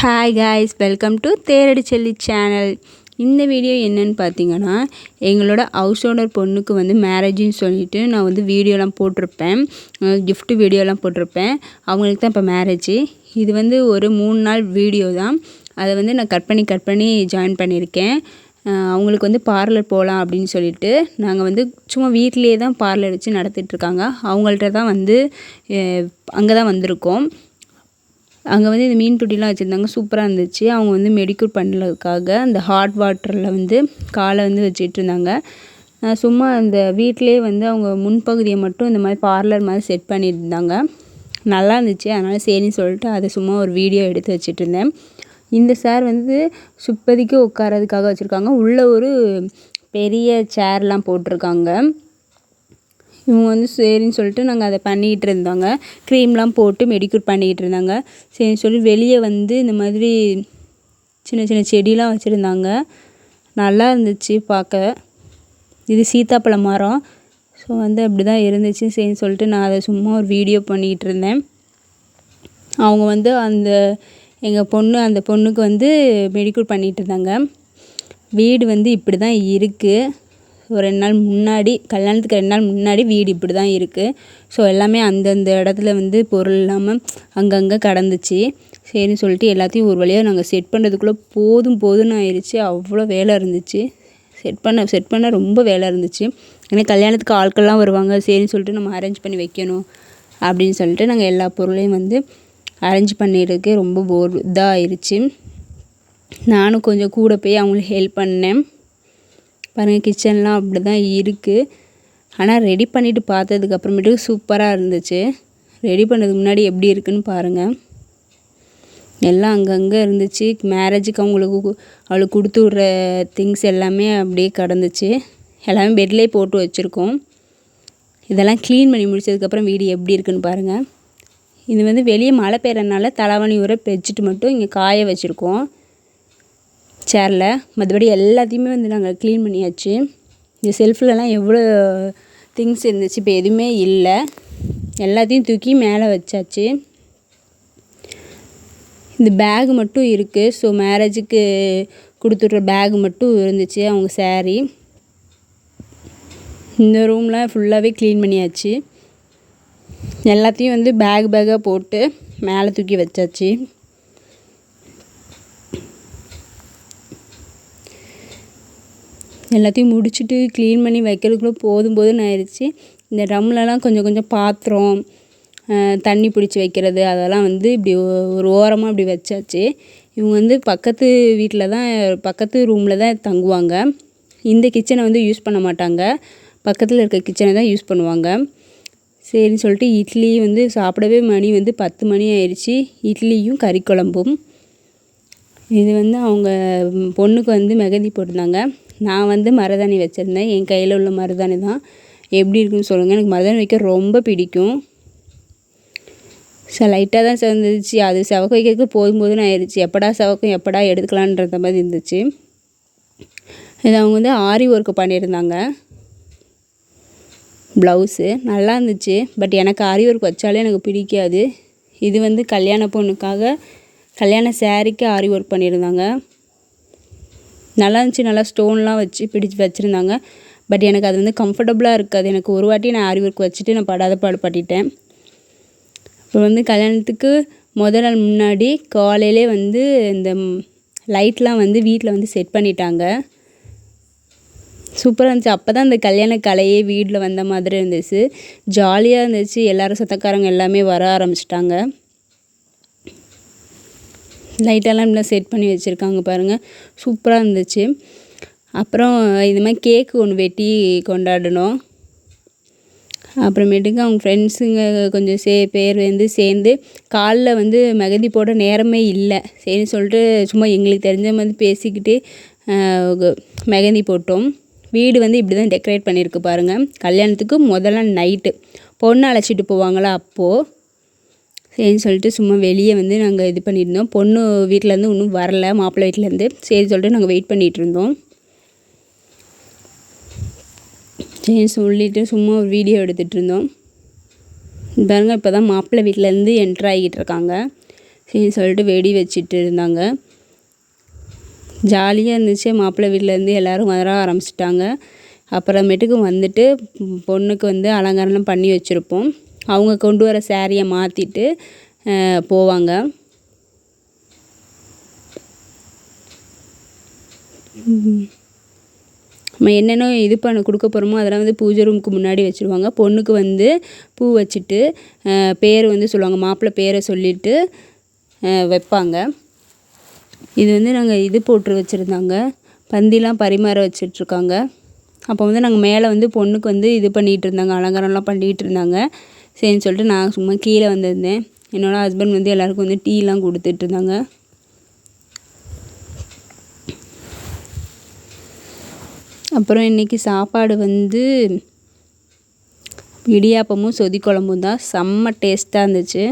Hi guys welcome to Theradi Chelli channel இந்த video என்னன்னு பார்த்தீங்கன்னா எங்களோட ஹவுஸ் ஓனர் பொண்ணுக்கு வந்து மேரேஜின்னு சொல்லிட்டு நான் வந்து வீடியோலாம் போட்டிருப்பேன். கிஃப்ட் வீடியோலாம் போட்டிருப்பேன். அவங்களுக்கு தான் இப்போ மேரேஜ் இது வந்து ஒரு மூணு நாள் வீடியோ தான். அதை வந்து நான் கட் பண்ணி கட் பண்ணி ஜாயின் பண்ணியிருக்கேன். அவங்களுக்கு வந்து பார்லர் போகலாம் அப்படின்னு சொல்லிட்டு நாங்கள் வந்து சும்மா வீட்டிலேயே தான் பார்லர் வச்சு நடத்திட்டுருக்காங்க அவங்கள்ட்ட தான் வந்து அங்கே தான் வந்திருக்கோம். அங்கே வந்து இந்த மீன் தொட்டிலாம் வச்சுருந்தாங்க. சூப்பராக இருந்துச்சு. அவங்க வந்து மெடிக்யூர் பண்ணுறதுக்காக அந்த ஹாட் வாட்டரில் வந்து காலை வந்து வச்சிட்டு இருந்தாங்க. சும்மா அந்த வீட்டிலே வந்து அவங்க முன்பகுதியை மட்டும் இந்த மாதிரி பார்லர் மாதிரி செட் பண்ணியிருந்தாங்க நல்லா இருந்துச்சு. அதனால் சரின்னு சொல்லிட்டு அதை சும்மா ஒரு வீடியோ எடுத்து வச்சுட்டு இருந்தேன். இந்த சார் வந்து சுப்பதிக்கு உட்காரதுக்காக வச்சுருக்காங்க. உள்ளே ஒரு பெரிய சேர்லாம் போட்டிருக்காங்க. இவங்க வந்து சரின்னு சொல்லிட்டு நாங்கள் அதை பண்ணிக்கிட்டு இருந்தோங்க. க்ரீம்லாம் போட்டு மெடிக்யூர் பண்ணிக்கிட்டு இருந்தாங்க. சரின்னு சொல்லி வெளியே வந்து இந்த மாதிரி சின்ன சின்ன செடிலாம் வச்சுருந்தாங்க. நல்லா இருந்துச்சு பார்க்க. இது சீத்தாப்பழ மரம். ஸோ வந்து அப்படி தான் இருந்துச்சு. சரின்னு சொல்லிட்டு நான் அதை சும்மா ஒரு வீடியோ பண்ணிக்கிட்டு இருந்தேன். அவங்க வந்து அந்த எங்கள் பொண்ணு அந்த பொண்ணுக்கு வந்து மெடிக்கூர் பண்ணிகிட்டு இருந்தாங்க. வீடு வந்து இப்படி தான் இருக்குது ஒரு ரெண்டு நாள் முன்னாடி கல்யாணத்துக்கு ரெண்டு நாள் முன்னாடி வீடு இப்படி தான் இருக்குது ஸோ எல்லாமே அந்தந்த இடத்துல வந்து பொருள் இல்லாமல் அங்கங்கே கடந்துச்சு. சரின்னு சொல்லிட்டு எல்லாத்தையும் ஒரு வழியாக நாங்கள் செட் பண்ணுறதுக்குள்ளே போதும் போதும்னு ஆயிடுச்சு அவ்வளோ வேலை இருந்துச்சு. செட் பண்ண செட் பண்ண ரொம்ப வேலை இருந்துச்சு. ஏன்னா கல்யாணத்துக்கு ஆட்கள்லாம் வருவாங்க. சரின்னு சொல்லிட்டு நம்ம அரேஞ்ச் பண்ணி வைக்கணும் அப்படின்னு சொல்லிட்டு நாங்கள் எல்லா பொருளையும் வந்து அரேஞ்ச் பண்ணிடுறதுக்கு ரொம்ப போர் இதாக ஆயிடுச்சு நானும் கொஞ்சம் கூட போய் அவங்களுக்கு ஹெல்ப் பண்ணேன். பாருங்கள் கிச்சன்லாம் அப்படி தான் இருக்குது ஆனால் ரெடி பண்ணிவிட்டு பார்த்ததுக்கு அப்புறமேட்டுக்கு சூப்பராக இருந்துச்சு. ரெடி பண்ணதுக்கு முன்னாடி எப்படி இருக்குன்னு பாருங்கள் எல்லாம் அங்கங்கே இருந்துச்சு. மேரேஜுக்கு அவங்களுக்கு அவளுக்கு கொடுத்து விட்ற திங்ஸ் எல்லாமே அப்படியே கிடந்துச்சு. எல்லாமே பெட்லேயே போட்டு வச்சுருக்கோம். இதெல்லாம் க்ளீன் பண்ணி முடிச்சதுக்கப்புறம் வீடு எப்படி இருக்குன்னு பாருங்கள் இது வந்து வெளியே மழை பெய்யறதுனால தலைவணி உரை பெட்ஷீட் மட்டும் இங்கே காய வச்சுருக்கோம். சேரில் மற்றபடி எல்லாத்தையுமே வந்து நாங்கள் க்ளீன் பண்ணியாச்சு. இந்த செல்ஃப்லலாம் எவ்வளோ திங்ஸ் இருந்துச்சு இப்போ எதுவுமே இல்லை. எல்லாத்தையும் தூக்கி மேலே வச்சாச்சு. இந்த பேக் மட்டும் இருக்குது ஸோ மேரேஜுக்கு கொடுத்துட்ற பேக் மட்டும் இருந்துச்சு அவங்க சேரீ இந்த ரூம்லாம் ஃபுல்லாகவே க்ளீன் பண்ணியாச்சு. எல்லாத்தையும் வந்து பேக் பேக்காக போட்டு மேலே தூக்கி வச்சாச்சு. எல்லாத்தையும் முடிச்சுட்டு க்ளீன் பண்ணி வைக்கிறதுக்குள்ளே போதும் போதும்னு ஆயிடுச்சு. இந்த ட்ரம்லலாம் கொஞ்சம் கொஞ்சம் பாத்திரம் தண்ணி பிடிச்சி வைக்கிறது அதெல்லாம் வந்து இப்படி ஒரு ஓரமாக இப்படி வச்சாச்சு. இவங்க வந்து பக்கத்து வீட்டில் தான் பக்கத்து ரூமில் தான் தங்குவாங்க. இந்த கிச்சனை வந்து யூஸ் பண்ண மாட்டாங்க. பக்கத்தில் இருக்க கிச்சனை தான் யூஸ் பண்ணுவாங்க. சரின்னு சொல்லிட்டு இட்லி வந்து சாப்பிடவே மணி வந்து பத்து மணி ஆயிடுச்சு. இட்லியும் கறி குழம்பும். இது வந்து அவங்க பொண்ணுக்கு வந்து மெகதி போட்டிருந்தாங்க. நான் வந்து மருதாணி வச்சுருந்தேன். என் கையில் உள்ள மருதாணி தான். எப்படி இருக்குன்னு சொல்லுங்கள் எனக்கு மருதாணி வைக்க ரொம்ப பிடிக்கும். ச லைட்டாக தான் சேர்ந்துச்சு அது செவக்க வைக்கிறதுக்கு போதும் போதும்னு ஆயிடுச்சு எப்படா செவக்கும் எப்படா எடுத்துக்கலான்ற மாதிரி இருந்துச்சு. இது அவங்க வந்து ஆரி ஒர்க்கு பண்ணியிருந்தாங்க. ப்ளவுஸு நல்லா இருந்துச்சு. பட் எனக்கு ஆரி ஒர்க் வச்சாலே எனக்கு பிடிக்காது. இது வந்து கல்யாண பொண்ணுக்காக கல்யாண சாரீக்கு ஆரி ஒர்க் பண்ணியிருந்தாங்க. நல்லா இருந்துச்சு நல்லா ஸ்டோன்லாம் வச்சு பிடிச்சி வச்சுருந்தாங்க. பட் எனக்கு அது வந்து கம்ஃபர்டபுளாக இருக்காது. எனக்கு ஒரு வாட்டி நான் ஆரி ஒர்க் வச்சுட்டு நான் படாத பாடு பட்டுட்டேன். இப்போ வந்து கல்யாணத்துக்கு முதல் நாள் முன்னாடி காலையிலே வந்து இந்த லைட்லாம் வந்து வீட்டில் வந்து செட் பண்ணிட்டாங்க. சூப்பராக இருந்துச்சு. அப்போ தான் அந்த கல்யாண கலையே வீட்டில் வந்த மாதிரி இருந்துச்சு. ஜாலியாக இருந்துச்சு. எல்லோரும் சொந்தக்காரங்க எல்லாமே வர ஆரம்பிச்சிட்டாங்க. லைட்டெல்லாம் இப்படிலாம் செட் பண்ணி வச்சுருக்காங்க பாருங்கள் சூப்பராக இருந்துச்சு. அப்புறம் இந்த மாதிரி கேக்கு ஒன்று வெட்டி கொண்டாடினோம் அப்புறமேட்டுக்கு அவங்க ஃப்ரெண்ட்ஸுங்க கொஞ்சம் சே பேர் வந்து சேர்ந்து காலில் வந்து மெகதி போட நேரமே இல்லை. சரின்னு சொல்லிட்டு சும்மா எங்களுக்கு தெரிஞ்ச மாதிரி பேசிக்கிட்டு மெகந்தி போட்டோம். வீடு வந்து இப்படி தான் டெக்கரேட் பண்ணியிருக்கு பாருங்கள் கல்யாணத்துக்கு முதல்ல நைட்டு பொண்ணு அழைச்சிட்டு போவாங்களா அப்போது சரின்னு சொல்லிட்டு சும்மா வெளியே வந்து நாங்கள் இது பண்ணியிருந்தோம். பொண்ணு வீட்டிலேருந்து இன்னும் வரல மாப்பிள்ளை வீட்டிலேருந்து சரி சொல்லிட்டு நாங்கள் வெயிட் பண்ணிகிட்டு இருந்தோம். சரின்னு சொல்லிட்டு சும்மா ஒரு வீடியோ எடுத்துகிட்டு இருந்தோம். பாருங்க இப்போ தான் மாப்பிள்ளை வீட்டிலேருந்து என்ட்ரு ஆகிட்டு இருக்காங்க. சரின்னு சொல்லிட்டு வெடி வச்சுட்டு இருந்தாங்க. ஜாலியாக இருந்துச்சு. மாப்பிள்ளை வீட்டிலேருந்து எல்லோரும் வர ஆரம்பிச்சிட்டாங்க. அப்புறமேட்டுக்கு வந்துட்டு பொண்ணுக்கு வந்து அலங்காரம்லாம் பண்ணி வச்சுருப்போம். அவங்க கொண்டு வர சேரீயை மாற்றிட்டு போவாங்க. நம்ம என்னென்ன இது பண்ண கொடுக்க போகிறோமோ அதெல்லாம் வந்து பூஜை ரூமுக்கு முன்னாடி வச்சுருவாங்க. பொண்ணுக்கு வந்து பூ வச்சுட்டு பேர் வந்து சொல்லுவாங்க. மாப்பிள்ளை பேரை சொல்லிவிட்டு வைப்பாங்க. இது வந்து நாங்கள் இது போட்டு வச்சுருந்தாங்க. பந்திலாம் பரிமாற வச்சிட்ருக்காங்க. அப்போ வந்து நாங்கள் மேலே வந்து பொண்ணுக்கு வந்து இது பண்ணிகிட்டு இருந்தாங்க. அலங்காரம்லாம் பண்ணிகிட்டு இருந்தாங்க. சரின்னு சொல்லிட்டு நான் சும்மா கீழே வந்திருந்தேன். என்னோடய ஹஸ்பண்ட் வந்து எல்லாருக்கும் வந்து டீலாம் கொடுத்துட்டு இருந்தாங்க. அப்புறம் இன்றைக்கி சாப்பாடு வந்து இடியாப்பமும் சொதி குழம்பும் தான். செம்ம டேஸ்ட்டாக இருந்துச்சு.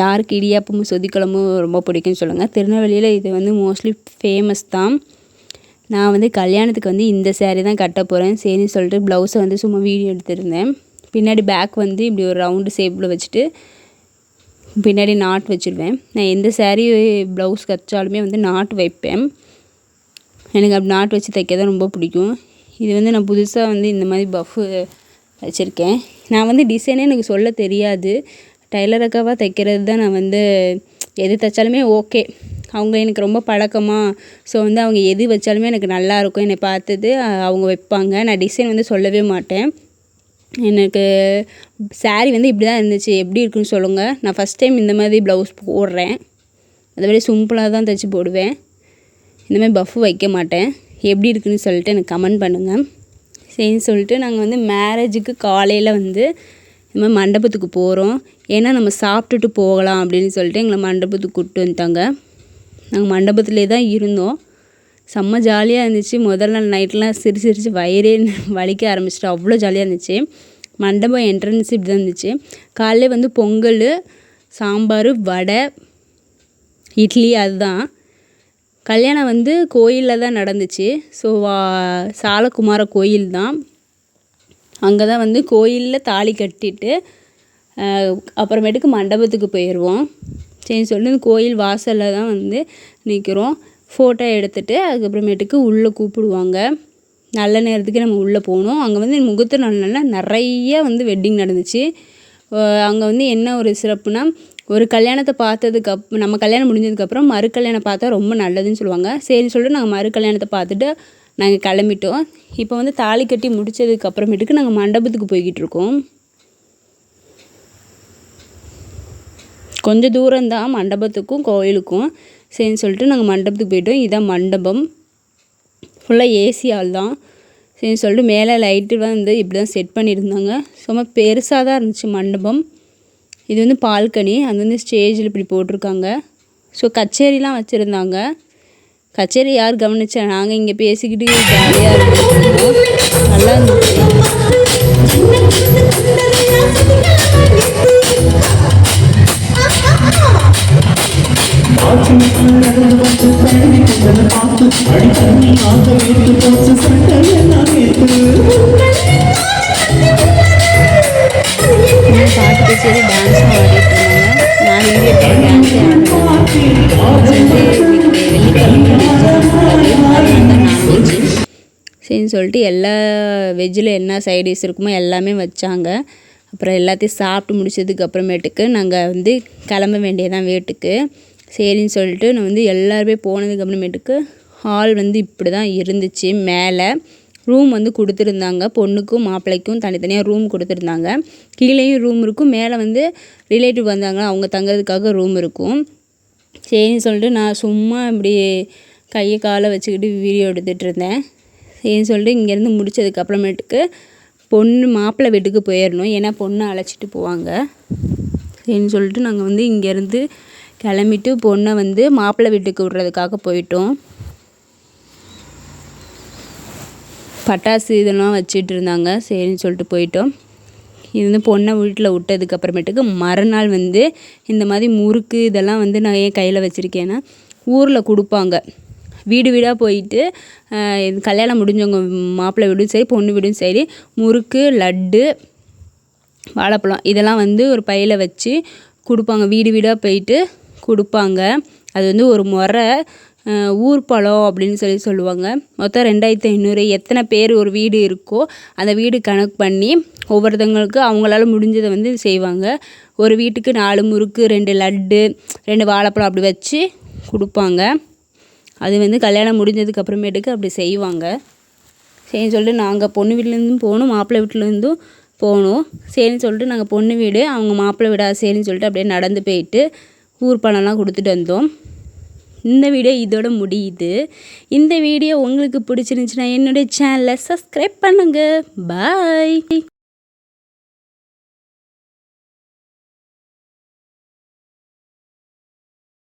யாருக்கு இடியாப்பமும் சொதிக்குழம்பும் ரொம்ப பிடிக்கும்னு சொல்லுங்கள் திருநெல்வேலியில் இது வந்து மோஸ்ட்லி ஃபேமஸ் தான். நான் வந்து கல்யாணத்துக்கு வந்து இந்த சேரீ தான் கட்ட போகிறேன் சரின்னு சொல்லிட்டு ப்ளவுஸை வந்து சும்மா வீடியோ எடுத்திருந்தேன். பின்னாடி பேக் வந்து இப்படி ஒரு ரவுண்டு ஷேப்பில் வச்சுட்டு பின்னாடி நாட் வச்சுருவேன். நான் எந்த சேரீ ப்ளவுஸ் தைச்சாலுமே வந்து நாட் வைப்பேன். எனக்கு அப்படி நாட் வச்சு தைக்க தான் ரொம்ப பிடிக்கும். இது வந்து நான் புதுசாக வந்து இந்த மாதிரி பஃப்பு வச்சுருக்கேன். நான் வந்து டிசைனே எனக்கு சொல்ல தெரியாது. டைலர் அக்காவாக தைக்கிறது தான் நான் வந்து எது தைச்சாலுமே ஓகே அவங்க எனக்கு ரொம்ப பழக்கமாக ஸோ வந்து அவங்க எது வச்சாலுமே எனக்கு நல்லாயிருக்கும் என்னை பார்த்தது அவங்க வைப்பாங்க. நான் டிசைன் வந்து சொல்லவே மாட்டேன். எனக்கு ஸாரீ வந்து இப்படி தான் இருந்துச்சு. எப்படி இருக்குன்னு சொல்லுங்கள் நான் ஃபஸ்ட் டைம் இந்த மாதிரி ப்ளவுஸ் போடுறேன். அதுமாதிரி சிம்பிளாக தான் தைச்சி போடுவேன். இந்த மாதிரி பஃப் வைக்க மாட்டேன். எப்படி இருக்குன்னு சொல்லிட்டு எனக்கு கமெண்ட் பண்ணுங்கள் சரின்னு சொல்லிட்டு நாங்கள் வந்து மேரேஜுக்கு காலையில் வந்து இந்த மாதிரி மண்டபத்துக்கு போகிறோம் ஏன்னா நம்ம சாப்பிட்டுட்டு போகலாம் அப்படின்னு சொல்லிட்டு எங்களை மண்டபத்துக்கு கூப்பிட்டு வந்துட்டாங்க. நாங்கள் மண்டபத்திலே தான் இருந்தோம். செம்ம ஜாலியாக இருந்துச்சு. முதல் நாள் நைட்லாம் சிரிச்சு சிரிச்சு வயிறே வலிக்க ஆரம்பிச்சிட்டு அவ்வளோ ஜாலியாக இருந்துச்சு. மண்டபம் என்ட்ரன்ஸ் இப்படி தான் இருந்துச்சு. காலைல வந்து பொங்கல் சாம்பார் வடை இட்லி அதுதான். கல்யாணம் வந்து கோயிலில் தான் நடந்துச்சு. ஸோ வா சாலக்குமார கோயில் தான். அங்கே தான் வந்து கோயிலில் தாலி கட்டிட்டு அப்புறமேட்டுக்கு மண்டபத்துக்கு போயிடுவோம் சரின்னு சொல்லிட்டு கோயில் வாசலில் தான் வந்து நிற்கிறோம் ஃபோட்டோ எடுத்துகிட்டு அதுக்கப்புறமேட்டுக்கு உள்ளே கூப்பிடுவாங்க. நல்ல நேரத்துக்கு நம்ம உள்ளே போகணும். அங்கே வந்து முகூர்த்த நாள்னால நிறைய வந்து வெட்டிங் நடந்துச்சு. அங்கே வந்து என்ன ஒரு சிறப்புனா ஒரு கல்யாணத்தை பார்த்ததுக்கு அப் நம்ம கல்யாணம் முடிஞ்சதுக்கப்புறம் மறு கல்யாணம் பார்த்தா ரொம்ப நல்லதுன்னு சொல்லுவாங்க. சரின்னு சொல்லிட்டு நாங்கள் மறு கல்யாணத்தை பார்த்துட்டு நாங்கள் கிளம்பிட்டோம். இப்போ வந்து தாலி கட்டி முடித்ததுக்கு அப்புறமேட்டுக்கு நாங்கள் மண்டபத்துக்கு போய்கிட்டு இருக்கோம். கொஞ்சம் தூரம்தான் மண்டபத்துக்கும் கோயிலுக்கும். சரின்னு சொல்லிட்டு நாங்கள் மண்டபத்துக்கு போயிட்டோம். இதான் மண்டபம். ஃபுல்லாக ஏசி ஆள் தான். சரின்னு சொல்லிட்டு மேலே லைட்டு வந்து இப்படி தான் செட் பண்ணியிருந்தாங்க. சும்மா பெருசாக தான் இருந்துச்சு மண்டபம். இது வந்து பால்கனி. அது வந்து ஸ்டேஜில் இப்படி போட்டிருக்காங்க. ஸோ கச்சேரிலாம் வச்சுருந்தாங்க. கச்சேரி யார் கவனிச்சா? நாங்கள் இங்கே பேசிக்கிட்டு ஜாலியாக இருந்தோம் நல்லா இருந்துச்சு. பாட்டு சரி டான்ஸ் ஆடிட்டு இருந்தாங்க நான் டான்ஸ் சரின்னு சொல்லிட்டு எல்லா வெஜ்ஜில் என்ன சைடிஷ் இருக்குமோ எல்லாமே வச்சாங்க. அப்புறம் எல்லாத்தையும் சாப்பிட்டு முடிச்சதுக்கு அப்புறமேட்டுக்கு நாங்கள் வந்து கிளம்ப வேண்டியதான் வீட்டுக்கு. சரின்னு சொல்லிட்டு நான் வந்து எல்லாருமே போனதுக்கு அப்புறமேட்டுக்கு ஹால் வந்து இப்படி தான் இருந்துச்சு. மேலே ரூம் வந்து கொடுத்துருந்தாங்க. பொண்ணுக்கும் மாப்பிள்ளைக்கும் தனித்தனியாக ரூம் கொடுத்துருந்தாங்க. கீழேயும் ரூம் இருக்கும். மேலே வந்து ரிலேட்டிவ் வந்தாங்க. அவங்க தங்குறதுக்காக ரூம் இருக்கும். சரின்னு சொல்லிட்டு நான் சும்மா இப்படி கையை காலை வச்சுக்கிட்டு வீடியோ எடுத்துகிட்டு இருந்தேன். சரின்னு சொல்லிட்டு இங்கேருந்து முடித்ததுக்கு அப்புறமேட்டுக்கு பொண்ணு மாப்பிள்ளை வீட்டுக்கு போயிடணும். ஏன்னா பொண்ணை அழைச்சிட்டு போவாங்க. சரின்னு சொல்லிட்டு நாங்கள் வந்து இங்கேருந்து கிளம்பிட்டு பொண்ணை வந்து மாப்பிள்ளை வீட்டுக்கு விட்றதுக்காக போயிட்டோம். பட்டாசு இதெல்லாம் வச்சுட்டு இருந்தாங்க. சரின்னு சொல்லிட்டு போயிட்டோம். இது வந்து பொண்ணை வீட்டில் விட்டதுக்கு அப்புறமேட்டுக்கு மறுநாள் வந்து இந்த மாதிரி முறுக்கு இதெல்லாம் வந்து நான் ஏன் கையில் வச்சுருக்கேன்னா ஊரில் கொடுப்பாங்க. வீடு வீடாக போயிட்டு கல்யாணம் முடிஞ்சவங்க மாப்பிள்ளை வீடும் சரி பொண்ணு வீடும் சரி முறுக்கு லட்டு வாழைப்பழம் இதெல்லாம் வந்து ஒரு பையில் வச்சு கொடுப்பாங்க. வீடு வீடாக போயிட்டு கொடுப்பாங்க. அது வந்து ஒரு முறை ஊர் பழம் அப்படின்னு சொல்லி சொல்லுவாங்க. மொத்தம் ரெண்டாயிரத்தி ஐநூறு எத்தனை பேர் ஒரு வீடு இருக்கோ அந்த வீடு கணக்கு பண்ணி ஒவ்வொருத்தவங்களுக்கு அவங்களால முடிஞ்சதை வந்து செய்வாங்க. ஒரு வீட்டுக்கு நாலு முறுக்கு ரெண்டு லட்டு ரெண்டு வாழைப்பழம் அப்படி வச்சு கொடுப்பாங்க. அது வந்து கல்யாணம் முடிஞ்சதுக்கு அப்புறமேட்டுக்கு அப்படி செய்வாங்க. சரின்னு சொல்லிட்டு நாங்கள் பொண்ணு வீட்டிலேருந்தும் போகணும் மாப்பிள்ளை வீட்டிலேருந்தும் போகணும். சரின்னு சொல்லிட்டு நாங்கள் பொண்ணு வீடு அவங்க மாப்பிள்ளை வீடா சரின்னு சொல்லிட்டு அப்படியே நடந்து போயிட்டு ஊர் பணம்லாம் கொடுத்துட்டு வந்தோம். இந்த வீடியோ இதோட முடியுது. இந்த வீடியோ உங்களுக்கு பிடிச்சிருந்துச்சுன்னா என்னுடைய சேனலை சப்ஸ்கிரைப் பண்ணுங்கள் பாய்